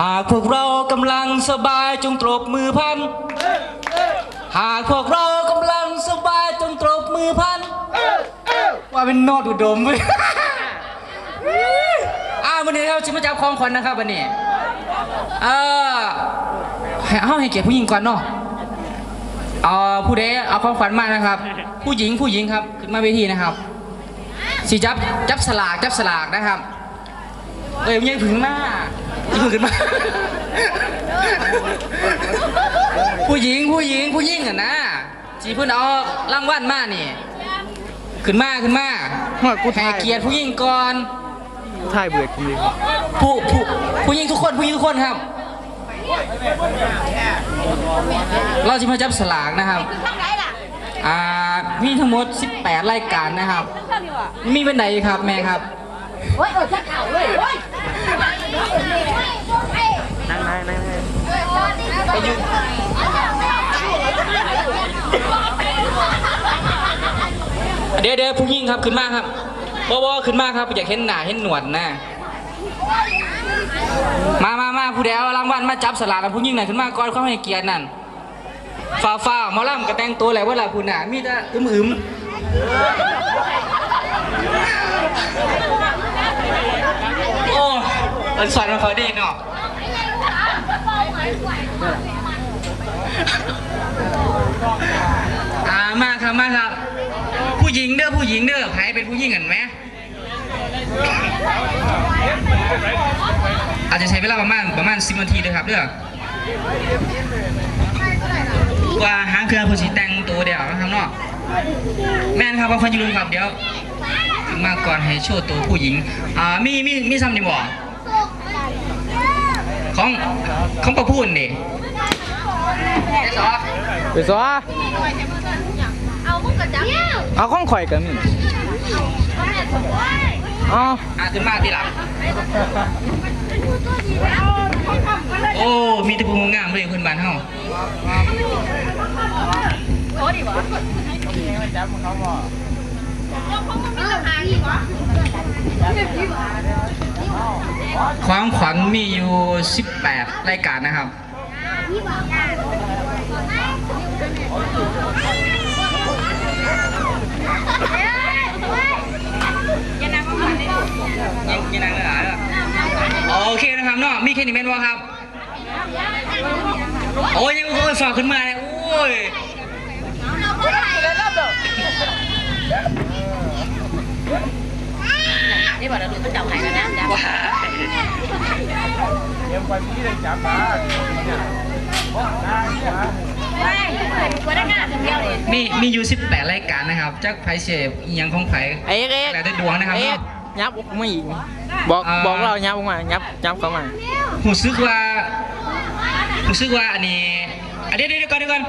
หากพวกเรากำลังสบายจงตรบมือพัน หากพวกเรากำลังสบายจงตรบมือพัน ว่าเป็นโนดอุดมเว้ยอ้าววันนี้เราจะมาจับของขวัญนะครับวันนี้เออให้เอาให้เกียรติผู้หญิงก่อนเนาะเอาผู้ใดเอาของขวัญมานะครับ ผู้หญิงผู้หญิงครับขึ้นมาเวทีนะครับสีจับจับสลากจับสลากนะครับเอ้ยยังถึงหน้า ยังขึ้นมาผู้หญิงผู้หญิงผู้หญิงอะนะจีเพิ่นเอารางวัลมานี่ ขึ้นมาขึ้นมาหัวกูให้ถ่ายเกียรติผู้หญิงก่อนถ่ายเบื่อกูเลยผู้ผู้ผู้หญิงทุกคนผู้หญิงทุกคนครับ เราจะมาจับสลากนะครับ ข้างไหนล่ะอ่ามีทั้งหมด 18 รายการนะครับ ข้างนี้วะมีวันไหนครับแม่ครับ โอ้ยเออชักเข่าเลยโอ้ย นั่งนั่งนั่งนั่งเดี๋ยวเดี๋ยวผู้หญิงครับขึ้นมาครับบอบอขึ้นมาครับอยากเห็นหน้าเห็นหนวดนะมามามาผู้เดียวรางวัลมาจับสลากผู้หญิงหน่อยขึ้นมาก่อนเขาให้เกียรตินั่นฟ้าฟ้าหมอลำก็แต่งตัวแหละว่าล่ะคุณน่ะมีแต่อึมอึม อันสอนมาเขาเด็กเนาะอามาครับมาครับ ผู้หญิงเด้อผู้หญิงเด้อใครเป็นผู้หญิงกันไหมอาจจะใช้เวลาประมาณประมาณสิบนาทีเลยครับเด้อว่าหางเครือผู้สีแต่งตัวเดียวนะครับเนาะแม่นครับว่าพันยูรุมครับเดี๋ยว มาก่อนให้โชว์ตัวผู้หญิง อ่ามีมีมีซ้ำนี่บ่ ของของประพูนนี่ไอ้สอไปซะเอามุกกระจับเอาข้องข่อยกันมีเอ๋ออะขึ้นมาทีหลังโอ้ มีแต่ผู้งามเลยเพื่อนบ้านเฮาโอ้ดิวะมีราคาดีวะ ความขวัญมีอยู่ 18 รายการนะครับยันนังก็มาเลยยังยังนั่งเหลือเหรอโอเคนะครับเนาะมีแค่นี้แม่นบ่ครับ โอ้ยยังโอ้ยฝากขึ้นมาเลยโอ้ย นี่บอกเราดูต้องจับไหนแล้วนะจับว้ายเดี๋ยววันนี้เลยจับมาไม่วันนั้นงานเดียวเลยมีมีอยู่18รายการนะครับจากไผเสพอีหยังของไผไอ้เอ็กแล้วแต่ดวงนะครับเอ็เนาะกยับออกมาอีกบอกอ่าบอกเรายับออกมายับยับเข้ามารู้สึกว่ารู้สึกว่าอันนี้อันเดี๋ยวเดี๋ยวก่อนเดี๋ยวก่อน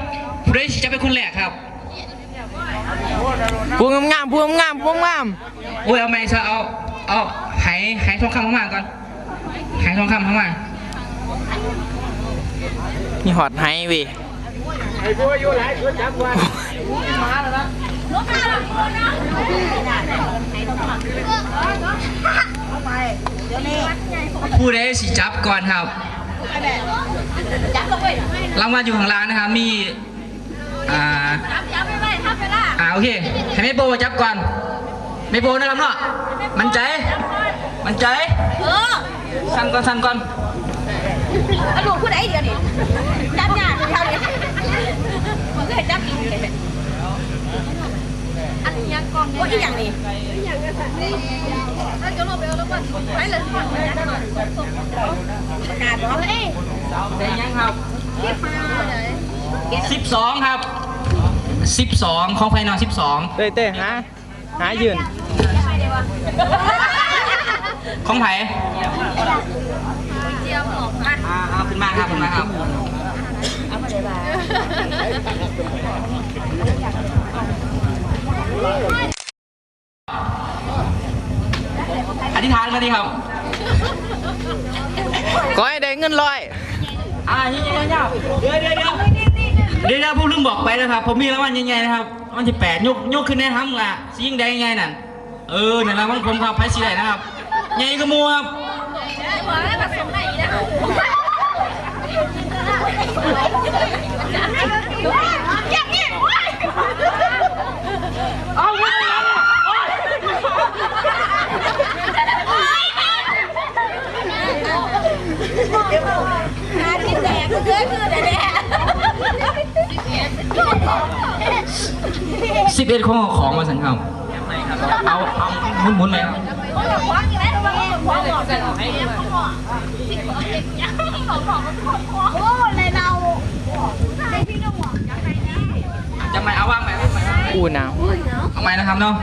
ผู้ใดสิจะเป็นคนแรกครับพวงงามๆพวงงามพวงงามโอ้ยเอาไม่ซะเอา เอาหายหายทองคำเข้ามาก่อนหายทองคำเข้ามามีหอดไฮเว้ยผู้ใดสิจับก่อนครับจับลงไปรางวัลอยู่ข้างล่างนะครับมีอ่าจับจับไปไปทับไปละอ่าโอเคให้ไม่โบจับก่อน ไม่โบนะครับเนาะมันใจ มันใจเออสั่นก่อนสั่นก่อนเอาลูกพูดไอ้เดียวนี่จับยากเท่านี้มันก็ให้จับอีกอันนี้ยังกองว่าอีกอย่างนี้อีกอย่างนี้ถ้าจะลงไปเอาแล้วก็ไปเลยก่อนนะก่อนประกาศบอกเอ้ยได้ยังครับที่มาเลย12ครับ12ของไฟนอล12เต้เต้หา หายืน ของไผเจียมออกมาอ่าเอาขึ้นมาครับขึ้นมาครับอธิษฐานมาดิครับก็ให้ได้เงินร้อย อ่าเงี้ยๆเดี๋ยวเดี๋ยวเดี๋ยวเดี๋ยวเดี๋ยวผมลืมบอกไปนะครับ ผมมีรางวัลใหญ่ๆนะครับราง วันที่แปดยกยกขึ้นแน่ทำละสิยิ่งได้ไงนั่นเออเนี่นละมันผมครับไปสิได้นะครับไงก็มัวครับหัวแล้วก็สมไหนนะ สิบเอ็ดของของมาสันครับเอาเอาหมุนหมุนไหมครับคว้างอย่างไรเราคว้างหมดกันโอ้ในเราในพี่ก็หวังจะไปนี่จะไม่เอาว่างไหมอู้หนาวเอาไหมนะครับเนาะ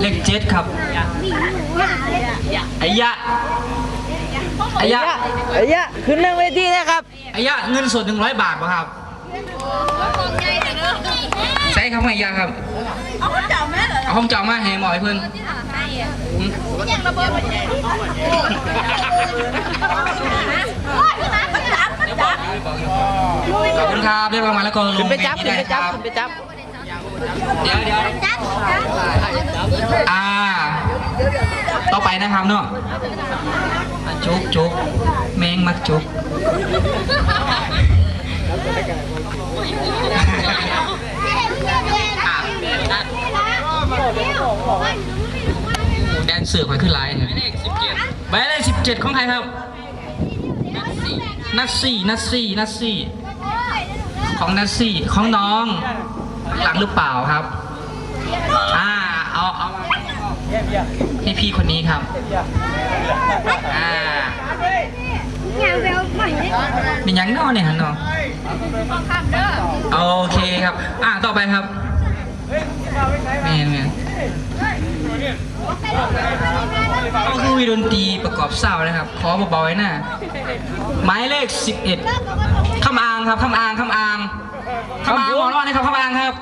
เลขเจ็ดครับไอ้ยะ ไอ้ยะเอ้ยะขึ้นเรื่องเวทีนะครับไอ้ยะเงินสดหนึ่งร้อยบาทป่ะครับใช่ครับไอ้ยะครับ เอาคนเจ้าแม่เลยเอาห้องจองมาให้หมอให้เพื่อนอืมยังระเบิดไปไหนโอ้ยนะมันจับมันจับขอบคุณครับได้รางวัลแล้วก็ลขึ้นงไปจับเวขึ้นทีไปจับด้ขึ้นไปจับเดี๋ยวเดี๋ยวจับอ่า ต่อไปนะครับเนาะ อะจุกจุกแมงมักจุกแดนเสือร์คอยขึ้นไลน์หมายเลขสิบเจ็ดหมายเลขสิบเจ็ดของใครครับ นัทซี่นัทซี่นัทซี่ของนัทซี่ของน้อง หลังหรือเปล่าครับ อ่า เอาเอา ให้พี่คนนี้ครับอ่ายังเป็นยังนอเนี่ยฮะน้องข้ามเด้อโอเคครับ อ่าต่อไปครับแมนแมนก็คือวีดนตรีประกอบเศร้านะครับ ขอเบาๆไว้หน้าหมายเลข 11ข้ามอางครับข้ามอางข้ามอางข้ามอางหมอรอดนะครับข้ามอางครับ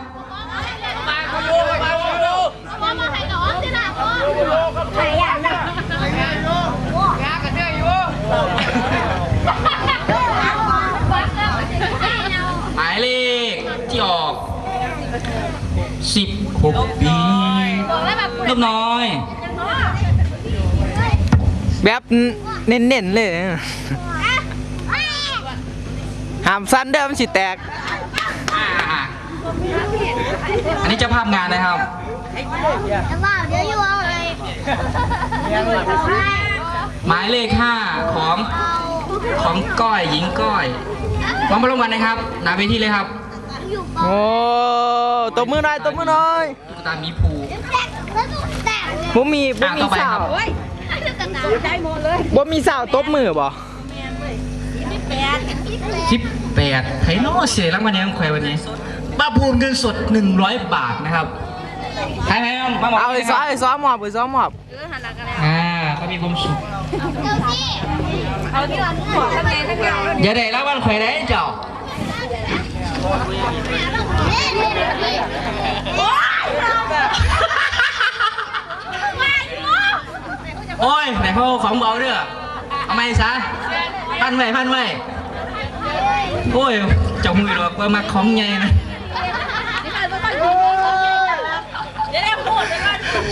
หมายเลขที่ออก16ปีลูกน้อย แบบเน้นๆเลยห้ามสั้นเด้อมันสิแตกอ่าอันนี้เจะภาพงานนะครับจะว่าเดี๋ยวอยู่เอาเลย หมายเลข5ของของก้อยหญิงก้อยมองบอลรางวัลนะครับหนาเวทีเลยครับโอ้ตบมือหน่อยตบมือหน่อยตุ๊กตามีภูแตกบ่มีบ่มีอะต่อไปสาครัวบโอ้ยจะหนาวได้หมดเลยบ่มีสาวตบมือบ่แปด18ไฮโน่เสียรางวัลนี้ของใครวันนี้ป้าภูมิเงินสด 100 บาทนะครับ ใครไหมมาบอกเอาไปซ้อมไปซ้อมหมอบไปซ้อมหมอบเออหันหลัง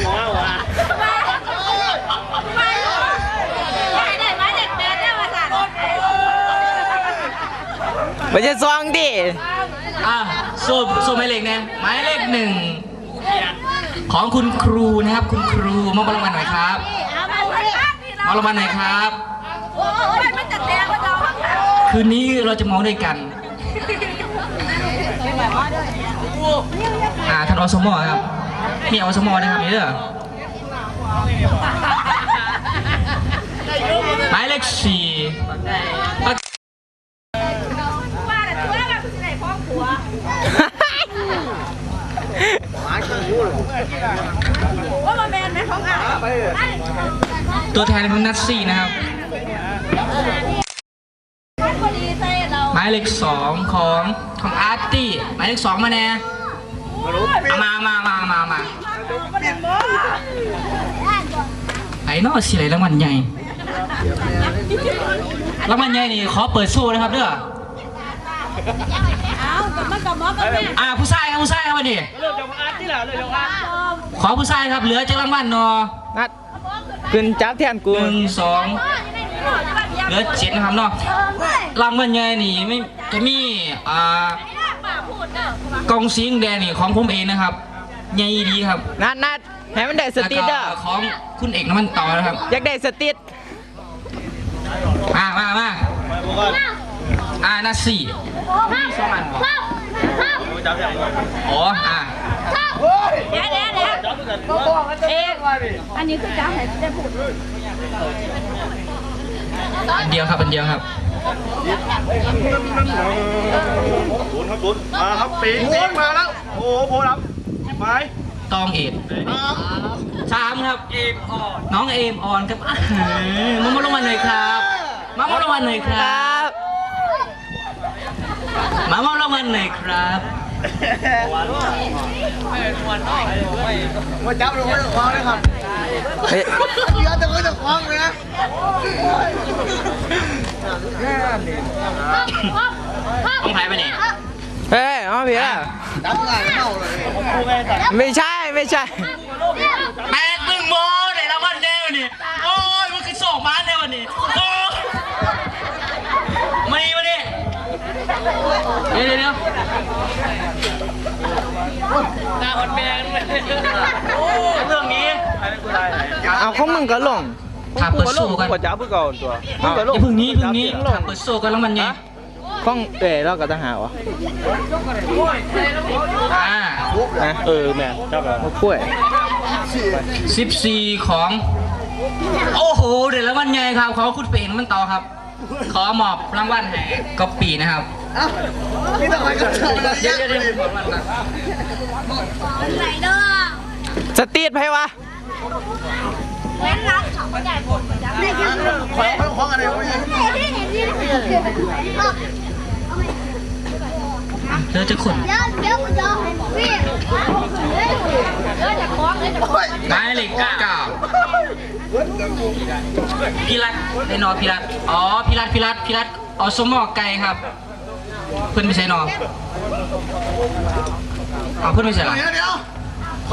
ก่อนมามาได้มาเด็กแปดได้มาสั่นไปจะซองดิอะสูบสูบหมายเลขนะหมายเลขหนึ่งของคุณครูนะครับ คุณครูมอบรางวัลหน่อยครับเอามาเลยมอบรางวัลหน่อยครับคืนนี้เราจะเมาด้วยกันอ่าท่านอสมอครับ มีอสมอนะครับนี่เด้อหมายเลขสี่ประว่าแต่ตัวแบบไหนพ่อผัวว่ามาแมนไหมของอะตัวแทนของนัทซี่นะครับพอดีใส่เราหมายเลขสองของของอาร์ตี้หมายเลขสองมาแน่เอา มามามามามาไอ้นอสิไรรางวัลใหญ่รางวัลใหญ่นี่ขอเปิดสู้นะครับเด้อเอากับมันกับมอกับแม่อ่าผู้ชายครับผู้ชายครับวันนี้ขอผู้ชายครับเหลือจากรางวัลเนอนัดขึ้นจับแทนกูหนึ่งสองเหลือเจ็ดนะครับเนาะรางวัลใหญ่นี่ไม่จะมีอ่า กองสีแดงนี่ของผมเองนะครับใหญ่ดีครับนัดนัดให้มันได้สติดแล้เด้วอก็ของคุณเอกน้ำมันต่อนะครับ อยากได้สติดมามามาอ่านาสี่สองอันบ่อ๋ออ่าเดี๋ยวเดี๋ยวเดี๋ยวเอ๊ะอันนี้คือจ้าไหนได้พูดอันเดียวครับอันเดียวครับ ศูนย์ครับศูนย์มาครับปีกปีกมาแล้ว โอ้โหโพลับไม้ตองเอ็ดสามครับ เอมออน น้องเอมออนครับอ่ามามาลงมาหน่อยครับมามาลงมาหน่อยคครัรับบมามาลงมาหน่อยครับมาจับลงไว้กับควางเลยครับเฮ้ยเดี๋ยวจะไว้กับควางเลยนะ ต้องหายไปไหนเฮ้ยเอาพี่ละจับง่ายเน่าเลยไม่ใช่ไม่ใช่แปดหนึ่งโมไหนละวันเดียวนี่โอ้ยมันคือสองมาในวันนี้โอ้มาดีมาดิเดี๋ยวเดี๋ยวเดี๋ยวหน้าอ่อนแมงเลยโอ้เรื่องนี้เอาของมึงก็ลง ถามเปิดสู้กันกว่าจับเพื่อก่อนตัวเอาอย่าพึ่งนี้พึ่งนี้ถามเปิดสู้กันแล้วมันไงของเอ๋เราก็ต้องหาวะอ่านะเออแม่จับแล้วมะกล้วยสิบสี่ของ โอ้โห เดี๋ยวแล้วมันไงครับขอคุณเป็นมันต่อครับ ขอมอบรางวัลให้ก๊อปปี้นะครับนี่ทำไมก็จับเลยเดี๋ยวเดี๋ยวเดี๋ยวไหนเด้อสติดไผวะ เว้นรับสองใหญ่ผมจ้าไม่ใช่ควางควางอะไรวะเนี่ยเห็นที่เธอจะขนเดี๋ยวเดี๋ยวกูจะให้พี่เดี๋ยวจะคล้องเดี๋ยวจะคล้องหมายเลขเก้าพิรัตไอ้นอพิรัตอ๋อพิรัตพิรัตพิรัตอสมอไก่ครับ เพื่อนไม่ใช่นอเอาเพื่อนไม่ใช่หรอ